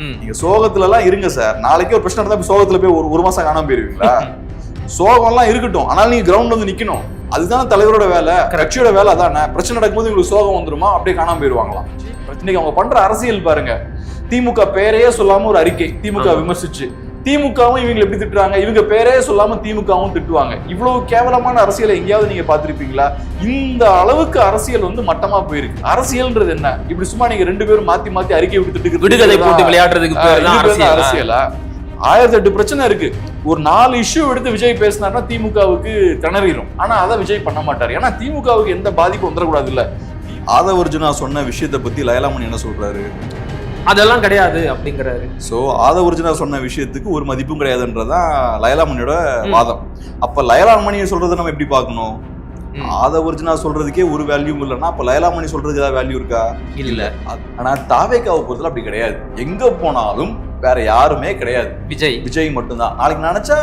நீங்க சோகத்துல எல்லாம் இருங்க சார். நாளைக்கு ஒரு பிரச்சனை இருந்தா சோகத்துல போய் ஒரு ஒரு மாசம் காணாம போயிருவீங்களா? சோகம்லாம் இருக்கட்டும். ஆனால் நீங்க கிரவுண்ட் வந்து நிக்கணும். அதுதான் தலைவரோட வேலை. கட்சியோட வேலை அதானே? பிரச்சனை நடக்கும்போது உங்களுக்கு சோகம் வந்துருமா? அப்படியே காணாம போயிருவாங்களாம். இன்னைக்கு அவங்க பண்ற அரசியல் பாருங்க. திமுக பேரையே சொல்லாம ஒரு அறிக்கை. திமுக. விமர்சிச்சு. திமுகவும் இவங்களை எப்படி திட்டுறாங்க? இவங்க பேரே சொல்லாம திமுகவும் திட்டுவாங்க. இவ்வளவு கேவலமான அரசியலை எங்கேயாவது நீங்க பாத்திருப்பீங்களா இந்த அளவுக்கு அரசியல் வந்து மட்டமா போயிருக்கு. அரசியல்ன்றது என்ன? இப்படி சும்மா நீங்க ரெண்டு பேரும் மாத்தி மாத்தி அறிக்கை விட்டுட்டு விடுகதை போட்டு விளையாடுறதுக்கு அரசியலா? ஆயிரத்தி எட்டு பிரச்சனை இருக்கு. ஒரு நாலு இஷ்யூ எடுத்து விஜய் பேசினார்னா திமுகவுக்கு திணறிடும் ஆனா அதை விஜய் பண்ண மாட்டாரு. ஏன்னா திமுகவுக்கு எந்த பாதிப்பும் வந்துடக்கூடாது இல்ல. ஆதவர்ஜுனா சொன்ன விஷயத்தை பத்தி லயலாமணி என்ன சொல்றாரு? அதெல்லாம் கிடையாது அப்படிங்கிறாரு. சோ ஆதவர்ஜுனா சொன்ன விஷயத்துக்கு ஒரு மதிப்பும் கிடையாதுன்றதான் லயலாமணியோட. வாதம். அப்ப லயலாமணியை சொல்றதை நம்ம எப்படி பார்க்கணும்? ம். ஆதவர்ஜுனா சொல்றதுக்கே ஒரு வேல்யூம் இல்லைன்னா அப்ப லயலாமணி சொல்றதுக்கு ஏதாவது வேல்யூ இருக்கா? இல்ல. ஆனா தாவேக்காவை பொறுத்தல அப்படி கிடையாது. எங்க போனாலும் வேற யாருமே கிடையாது. விஜய். விஜய் மட்டும்தான். நாளைக்கு நினைச்சா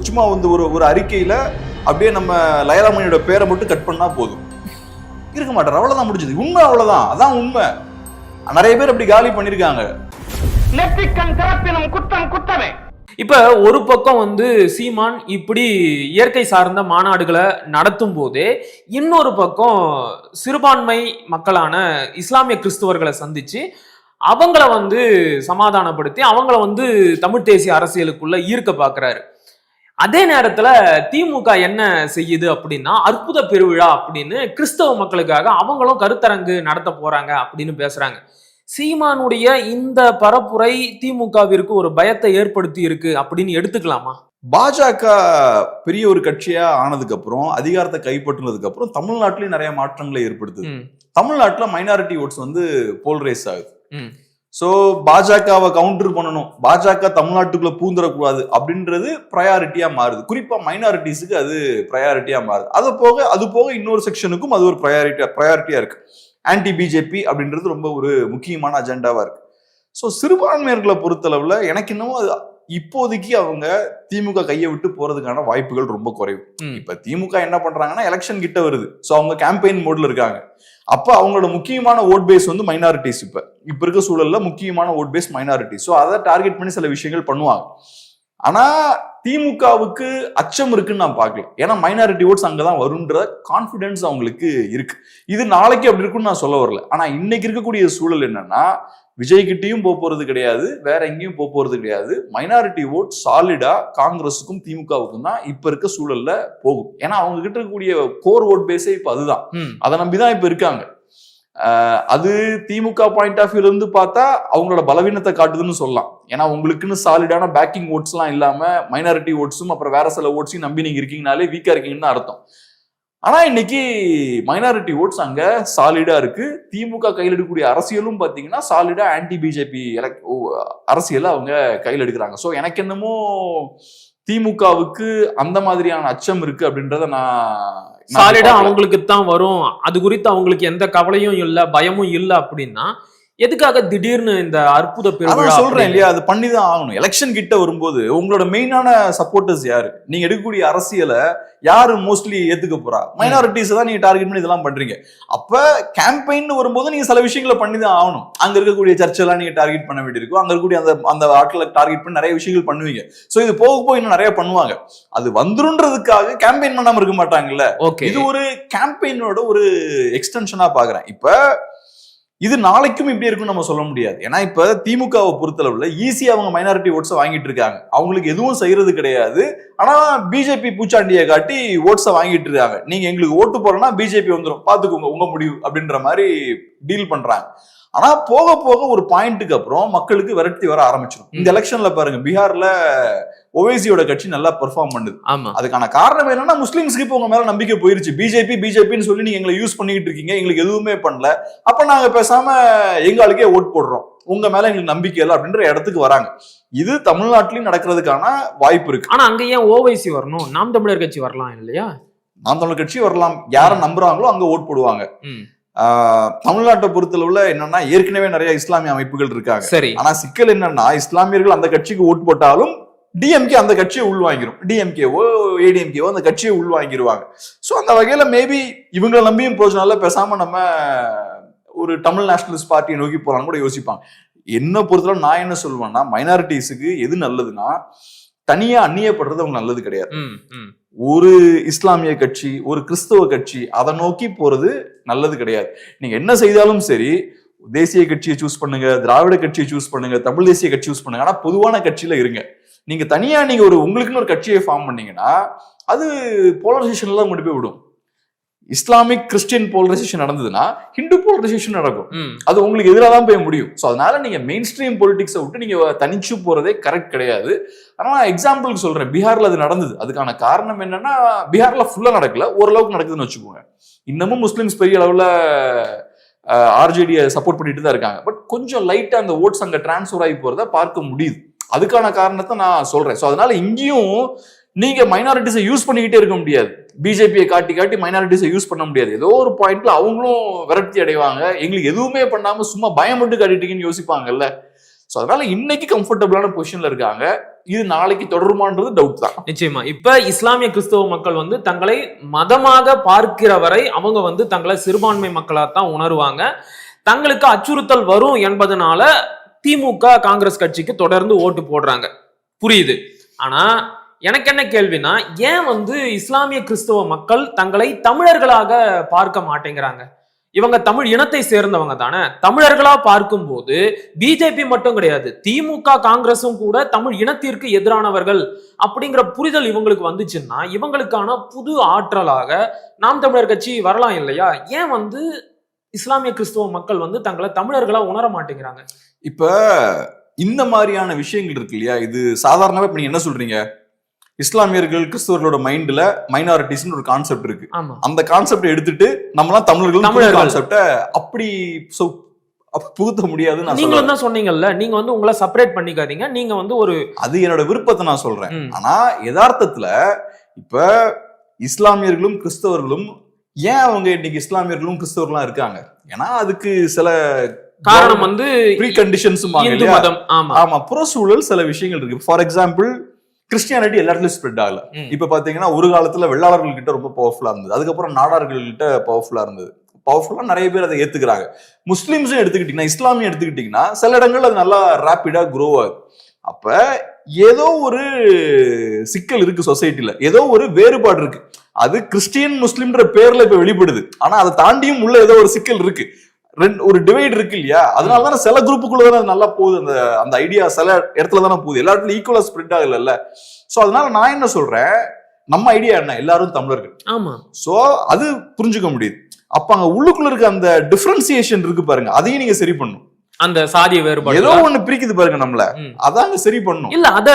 சும்மா வந்து ஒரு ஒரு அறிக்கையில அப்படியே நம்ம லயலாமணியோட பேரை மட்டும் கட் பண்ணா போதும். இருக்க மாட்டார். அவ்வளவுதான் முடிஞ்சது. உண்மை அவ்வளவுதான். அதான் உண்மை. நிறைய பேர் அப்படி காலி பண்ணிருக்காங்க. நெற்றிக்கண் திறப்பினும் குற்றம் குற்றமே. இப்ப ஒரு பக்கம் வந்து சீமான் இப்படி இயற்கை சார்ந்த மாநாடுகளை நடத்தும் போதே இன்னொரு பக்கம் சிறுபான்மை மக்களான இஸ்லாமிய கிறிஸ்துவர்களை சந்திச்சு அவங்கள வந்து சமாதானப்படுத்தி அவங்கள வந்து தமிழ் தேசிய அரசியலுக்குள்ள ஈர்க்க பார்க்கறாரு அதே நேரத்துல திமுக என்ன செய்யுது அப்படின்னா அற்புத பெருவிழா அப்படின்னு கிறிஸ்தவ மக்களுக்காக அவங்களும் கருத்தரங்கு நடத்த போறாங்க அப்படின்னு பேசுறாங்க. சீமானுடைய இந்த பரப்புரை திமுகவிற்கு ஒரு பயத்தை ஏற்படுத்தி இருக்கு அப்படின்னு எடுத்துக்கலாமா? பாஜக பெரிய ஒரு கட்சியா ஆனதுக்கு அப்புறம் அதிகாரத்தை கைப்பற்றினதுக்கு அப்புறம் தமிழ்நாட்டிலயும் நிறைய மாற்றங்களை ஏற்படுத்துது. தமிழ்நாட்டுல மைனாரிட்டி ஓட்ஸ் வந்து போல்ரைஸ் ஆகுது. ஸோ பாஜகவை கவுண்டர் பண்ணணும். பாஜக தமிழ்நாட்டுக்குள்ள பூந்துடக்கூடாது அப்படின்றது ப்ரையாரிட்டியா மாறுது. குறிப்பா மைனாரிட்டிஸுக்கு அது ப்ரையாரிட்டியா மாறுது. அது போக அது போக இன்னொரு செக்ஷனுக்கும் அது ஒரு ப்ரையாரிட்டியா ப்ரையாரிட்டியா இருக்கு. ஆன்டி பிஜேபி அப்படின்றது ரொம்ப ஒரு முக்கியமான அஜெண்டாவா இருக்கு. ஸோ சிறுபான்மையர்களை பொறுத்தளவுல எனக்கு இன்னமும் அது இப்போதைக்கு அவங்க திமுக கையை விட்டு போறதுக்கான வாய்ப்புகள் ரொம்ப குறைவு. இப்ப திமுக என்ன பண்றாங்கன்னா எலெக்ஷன் கிட்ட வருது. ஸோ அவங்க கேம்பெயின் மோட்ல இருக்காங்க. அப்ப அவங்களோட முக்கியமான ஓட் பேஸ் வந்து மைனாரிட்டிஸ் இப்ப. இப்ப இருக்க சூழல்ல முக்கியமான ஓட் பேஸ் மைனாரிட்டி ஸோ அதை டார்கெட் பண்ணி சில விஷயங்கள் பண்ணுவாங்க. ஆனா திமுகவுக்கு அச்சம் இருக்குன்னு நான் பார்க்கல. ஏன்னா மைனாரிட்டி ஓட்ஸ் அங்கதான் வரும்ன்ற கான்பிடன்ஸ் அவங்களுக்கு இருக்கு. இது நாளைக்கு அப்படி இருக்குன்னு நான் சொல்ல வரல. ஆனா இன்னைக்கு இருக்கக்கூடிய சூழல் என்னன்னா விஜய் கிட்டயும் போக போறது கிடையாது வேற எங்கேயும் போக போறது கிடையாது. மைனாரிட்டி ஓட் சாலிடா காங்கிரஸுக்கும் திமுகவுக்கும் தான் இப்ப இருக்க சூழல்ல போகும். ஏன்னா அவங்க கிட்ட இருக்கக்கூடிய கோர் ஓட் பேஸே இப்ப அதுதான். அதை நம்பிதான் இப்ப இருக்காங்க. அது திமுக பாயிண்ட் ஆஃப் வியூல இருந்து பார்த்தா அவங்களோட பலவீனத்தை காட்டுதுன்னு சொல்லலாம். ஏன்னா உங்களுக்குன்னு சாலிடான பேக்கிங் ஓட்ஸ்லாம் இல்லாம மைனாரிட்டி ஓட்ஸும் அப்புறம் வேற சில ஓட்ஸையும் நம்பி நீங்க இருக்கீங்கனாலே வீக்கா இருக்கீங்கன்னு அர்த்தம். ஆனா இன்னைக்கு மைனாரிட்டி ஓட்ஸ் அங்க சாலிடா இருக்கு. திமுக கையில் எடுக்கக்கூடிய அரசியலும் பாத்தீங்கன்னா சாலிடா ஆன்டி பிஜேபி அரசியலை அவங்க கையில் எடுக்கிறாங்க. சோ எனக்கு என்னமோ திமுகவுக்கு அந்த மாதிரியான அச்சம் இருக்கு அப்படின்றத நான் சாலிடா. அவங்களுக்கு தான் வரும் அது குறித்து அவங்களுக்கு எந்த கவலையும் இல்ல பயமும் இல்ல அப்படின்னா எதுக்காக திடீர்னு இந்த அற்புத பெருவிழா அதான் சொல்றேன்? இல்லையா அது பண்ணி தான் ஆகணும். எலெக்ஷன் கிட்ட வரும்போது உங்களோட மெயினான சப்போர்ட்டர்ஸ் யாரு? நீங்க எடுக்கக்கூடிய அரசியலை யாரு மோஸ்ட்லி ஏத்துக்க போறா? மைனாரிட்டிஸ் தான் நீங்க டார்கெட் பண்ணி இதெல்லாம் பண்றீங்க. அப்ப கேம்பெயின் வரும்போது நீங்க சில விஷயங்களை பண்ணி தான் ஆகணும். அங்க இருக்கக்கூடிய சர்ச் எல்லாம் நீங்க டார்கெட் பண்ண வேண்டியிருக்கும். அங்க இருக்கக்கூடிய அந்த அந்த ஆட்களை டார்கெட் பண்ணி நிறைய விஷயங்கள் பண்ணுவீங்க. சோ இது போக போக இன்னும் நிறைய பண்ணுவாங்க. அது வந்துருன்றதுக்காக கேம்பெயின் பண்ணாம இருக்க மாட்டாங்கல்ல. இது ஒரு கேம்பெயினோட ஒரு எக்ஸ்டென்ஷனா பாக்குறேன். இப்ப இது நாளைக்கும் இப்படி இருக்கும்னு நம்ம சொல்ல முடியாது. ஏன்னா இப்ப திமுகவை பொறுத்தளவுல ஈஸியா அவங்க மைனாரிட்டி ஓட்ஸை வாங்கிட்டு இருக்காங்க. அவங்களுக்கு எதுவும் செய்யறது கிடையாது. ஆனா பிஜேபி பூச்சாண்டியை காட்டி ஓட்ஸை வாங்கிட்டு இருக்காங்க. நீங்க எங்களுக்கு ஓட்டு போறோம்னா பிஜேபி வந்துடும் பாத்துக்கோங்க உங்க முடிவு அப்படின்ற மாதிரி டீல் பண்றாங்க. ஆனா போக போக ஒரு பாயிண்ட்டுக்கு அப்புறம் மக்களுக்கு விரட்டி வர ஆரம்பிச்சிடும் இந்த எலெக்ஷன்ல பாருங்க பீகார்ல ஓவைசியோட கட்சி நல்லா பெர்ஃபார்ம் பண்ணுது. ஆமா. அதுக்கான காரணம் என்னன்னா முஸ்லிம்ஸ்க்கு இப்போ உங்க மேல நம்பிக்கை போயிருச்சு. பிஜேபி பிஜேபின்னு சொல்லி நீங்க எங்களை யூஸ் பண்ணிட்டு இருக்கீங்க. எங்களுக்கு எதுவுமே பண்ணல. அப்ப நாங்க பேசாம எங்க ஆளுக்கே ஓட் போடுறோம். உங்க மேல எங்களுக்கு நம்பிக்கை இல்லை அப்படின்ற இடத்துக்கு வராங்க. இது தமிழ்நாட்டிலயும் நடக்கிறதுக்கான வாய்ப்பு இருக்கு. ஆனா அங்க ஏன் ஓவைசி வரணும்? நாம் தமிழர் கட்சி வரலாம் இல்லையா? நாம் தமிழர் கட்சி வரலாம். யாரை நம்புறாங்களோ அங்க ஓட் போடுவாங்க. தமிழ்நாட்டை பொறுத்தளவுல என்னன்னா ஏற்கனவே நிறைய இஸ்லாமிய அமைப்புகள் இருக்காங்க. சரி. ஆனா சிக்கல் என்னன்னா இஸ்லாமியர்கள் அந்த கட்சிக்கு ஓட் போட்டாலும் டிஎம்கே அந்த கட்சியை உள்வாங்கிரும். டிஎம்கேவோ ஏடிஎம்கேவோ அந்த கட்சியை உள்வாங்கிருவாங்க. ஸோ அந்த வகையில மேபி இவங்களை நம்பியும் போச்சனால பேசாம நம்ம ஒரு தமிழ் நேஷனலிஸ்ட் பார்ட்டியை நோக்கி போலாம்னு கூட யோசிப்பாங்க. என்ன பொறுத்தவரை நான் என்ன சொல்லுவேன்னா மைனாரிட்டிஸுக்கு எது நல்லதுன்னா தனியா அந்நியப்படுறது அவங்க நல்லது கிடையாது. ஒரு இஸ்லாமிய கட்சி ஒரு கிறிஸ்தவ கட்சி அதை நோக்கி போறது நல்லது கிடையாது. நீங்க என்ன செய்தாலும் சரி தேசிய கட்சியை சூஸ் பண்ணுங்க திராவிட கட்சியை சூஸ் பண்ணுங்க தமிழ் தேசிய கட்சி சூஸ் பண்ணுங்க. ஆனா பொதுவான கட்சியில இருங்க. நீங்க தனியா நீங்க ஒரு உங்களுக்குன்னு ஒரு கட்சியை ஃபார்ம் பண்ணீங்கன்னா அது போலரைசேஷன்ல தான் கொண்டு போய் விடும். இஸ்லாமிக் கிறிஸ்டியன் போலரைசேஷன் நடந்ததுன்னா ஹிந்து போலரைசேஷன் நடக்கும். அது உங்களுக்கு எதிராக தான் போய் முடியும். ஸோ அதனால நீங்க மெயின் ஸ்ட்ரீம் பொலிட்டிக்ஸை விட்டு நீங்க தனிச்சு போறதே கரெக்ட் கிடையாது. ஆனா நான் எக்ஸாம்பிளுக்கு சொல்றேன். பீகார்ல அது நடந்தது. அதுக்கான காரணம் என்னன்னா பீகார்ல ஃபுல்லா நடக்கல. ஓரளவுக்கு நடக்குதுன்னு வச்சுக்கோங்க. இன்னமும் முஸ்லிம்ஸ் பெரிய அளவுல ஆர்ஜேடியை சப்போர்ட் பண்ணிட்டு தான் இருக்காங்க. பட் கொஞ்சம் லைட்டா அந்த ஓட்ஸ் அங்க டிரான்ஸ்ஃபர் ஆகி போறத பார்க்க முடியுது. அதுக்கான காரணத்தை நான் சொல்றேன். ஸோ அதனால இங்கேயும் நீங்க மைனாரிட்டிஸை யூஸ் பண்ணிக்கிட்டே இருக்க முடியாது. பிஜேபியை காட்டி காட்டி மைனாரிட்டிஸை யூஸ் பண்ண முடியாது. ஏதோ ஒரு பாயிண்ட்ல அவங்களும் விரக்தி அடைவாங்க. எங்களுக்கு எதுவுமே பண்ணாம சும்மா பயம் மட்டும் காட்டிட்டீங்கன்னு யோசிப்பாங்கல்ல. ஸோ அதனால இன்னைக்கு கம்ஃபர்டபுளான பொசிஷன்ல இருக்காங்க. இது நாளைக்கு தொடருமான்றது டவுட் தான். நிச்சயமா. இப்ப இஸ்லாமிய கிறிஸ்தவ மக்கள் வந்து தங்களை மதமாக பார்க்கிற வரை அவங்க வந்து தங்களை சிறுபான்மை மக்களா தான் உணருவாங்க. தங்களுக்கு அச்சுறுத்தல் வரும் என்பதனால திமுக காங்கிரஸ் கட்சிக்கு தொடர்ந்து ஓட்டு போடுறாங்க. புரியுது. ஆனா எனக்கு என்ன கேள்வினா ஏன் வந்து இஸ்லாமிய கிறிஸ்தவ மக்கள் தங்களை தமிழர்களாக பார்க்க மாட்டேங்கிறாங்க? இவங்க தமிழ் இனத்தை சேர்ந்தவங்க தானே. தமிழர்களா பார்க்கும்போது பிஜேபி மட்டும் கிடையாது திமுக காங்கிரஸும் கூட தமிழ் இனத்திற்கு எதிரானவர்கள் அப்படிங்கிற புரிதல் இவங்களுக்கு வந்துச்சுன்னா இவங்களுக்கான புது ஆற்றலாக நாம் தமிழர் கட்சி வரலாம் இல்லையா? ஏன் வந்து இஸ்லாமிய கிறிஸ்தவ மக்கள் வந்து தங்களை தமிழர்களா உணர மாட்டேங்கிறாங்க? இப்ப இந்த மாதிரியான விஷயங்கள் இருக்கு இல்லையா? இது சாதாரணமா இப்ப நீங்க என்ன சொல்றீங்க? இஸ்லாமியர்கள் கிறிஸ்தவர்களோட மைண்ட்ல மைனாரிட்டிஸ்னு ஒரு கான்செப்ட் இருக்கு. அந்த கான்செப்ட் எடுத்துட்டு நம்மலாம் தமிழர்கள். தமிழர்கள். கான்செப்ட அப்படி புகுத்த முடியாதுன்னு நான் நீங்களும் தான் சொன்னீங்கல்ல நீங்க வந்து உங்களை செப்பரேட் பண்ணிக்காதீங்க நீங்க வந்து ஒரு அது என்னோட விருப்பத்தை நான் சொல்றேன். ஆனா யதார்த்தத்துல இப்ப இஸ்லாமியர்களும் கிறிஸ்தவர்களும் ஏன் அவங்க இன்னைக்கு இஸ்லாமியர்களும் கிறிஸ்தவர்களும் இருக்காங்க? ஏன்னா அதுக்கு சில காரணம் வந்து ப்ரீ கண்டிஷன்ஸ் ஆமா. ஆமா புறசூழல் சில விஷயங்கள் இருக்கு. ஃபார் எக்ஸாம்பிள் கிறிஸ்டியானிட்டி எல்லா இடத்துலயும் ஸ்ப்ரெட் ஆகல. இப்ப பாத்தீங்கன்னா ஒரு காலத்துல வெள்ளாளர்கள் கிட்ட ரொம்ப பவர்ஃபுல்லா இருந்தது. அதுக்கப்புறம் நாடார்கள் கிட்ட பவர்ஃபுல்லா இருந்தது. பவர்ஃபுல்லா நிறைய பேர் அதை ஏத்துக்கிறாங்க. முஸ்லிம்ஸும் எடுத்துக்கிட்டீங்கன்னா இஸ்லாமியம் எடுத்துக்கிட்டீங்கன்னா சில இடங்கள் அது நல்லா ரேப்பிடா க்ரோ ஆகுது. அப்ப ஏதோ ஒரு சிக்கல் இருக்கு சொசைட்டில ஏதோ ஒரு வேறுபாடு இருக்கு. அது கிறிஸ்டியன் முஸ்லிம்ன்ற பேர்ல இப்ப வெளிப்படுது. ஆனா அதை தாண்டியும் உள்ள ஏதோ ஒரு சிக்கல் இருக்கு. ரெண்டு ஒரு டிவைட் இருக்கு இல்லையா அதனால தானே சில குரூப்புக்குள்ள தானே அது நல்லா போகுது. அந்த அந்த ஐடியா சில இடத்துல தானே போகுது. எல்லா இடத்துலயும் ஈக்குவலா ஸ்ப்ரெட் ஆகல சோ அதனால நான் என்ன சொல்றேன்? நம்ம ஐடியா என்ன? எல்லாரும் தமிழர்கள். ஆமா. சோ அது புரிஞ்சுக்க முடியுது. அப்ப அங்க உள்ளுக்குள்ள இருக்க அந்த டிஃபரன்சியேஷன் இருக்கு பாருங்க. அதையும் நீங்க சரி பண்ணும் அந்த சாதிய வேறுபாடு ஏதோ ஒண்ணு பிரிக்குது பாருங்க நம்மள. அதாங்க சரி பண்ணும். இல்ல அத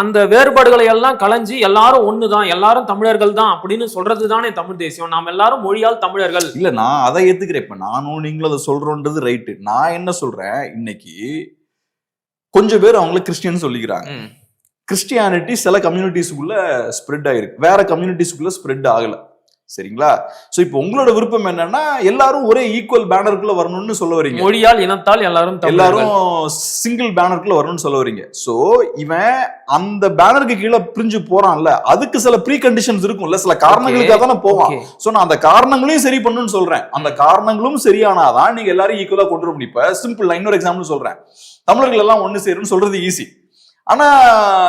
அந்த வேறுபாடுகளை எல்லாம் களைஞ்சு எல்லாரும் ஒண்ணுதான் எல்லாரும் தமிழர்கள் தான் அப்படின்னு சொல்றது தானே தமிழ் தேசியம். நாம் எல்லாரும் மொழியால் தமிழர்கள். இல்ல நான் அதை ஏத்துக்கிறேன். இப்ப நானும் நீங்களும் அதை சொல்றோன்றது ரைட்டு நான் என்ன சொல்றேன்? இன்னைக்கு கொஞ்சம் பேர் அவங்கள கிறிஸ்டியன் சொல்லிக்கிறாங்க. கிறிஸ்டியானிட்டி சில கம்யூனிட்டிஸ்க்குள்ள ஸ்ப்ரெட் ஆயிருக்கு. வேற கம்யூனிட்டிஸ்க்குள்ள ஸ்ப்ரெட் ஆகல. சரிங்களா? சோ இப்போ உங்களோட விருப்பம் என்னன்னா எல்லாரும் ஒரே ஈக்குவல் பேனருக்குள்ள வரணும்னு சொல்ல வரீங்க. மொழியால் இனத்தால் எல்லாரும் எல்லாரும் சிங்கிள் பேனருக்குள்ள வரணும்னு சொல்ல வரீங்க. சோ இவன் அந்த பேனருக்கு கீழே பிரிஞ்சு போறான்ல அதுக்கு சில ப்ரீ கண்டிஷன்ஸ் இருக்கும்ல சில காரணங்களுக்காக தானே போவான். சோ நான் அந்த காரணங்களையும் சரி பண்ணணும்னு சொல்றேன். அந்த காரணங்களும் சரியானாதான் நீங்க எல்லாரும் ஈக்குவலா கொண்டு வர முடியும். இப்ப சிம்பிள் இன்னொரு எக்ஸாம்பிள் சொல்றேன். தமிழர்கள் எல்லாம் ஒண்ணு சேரும்னு சொல்றது ஈஸி ஆனா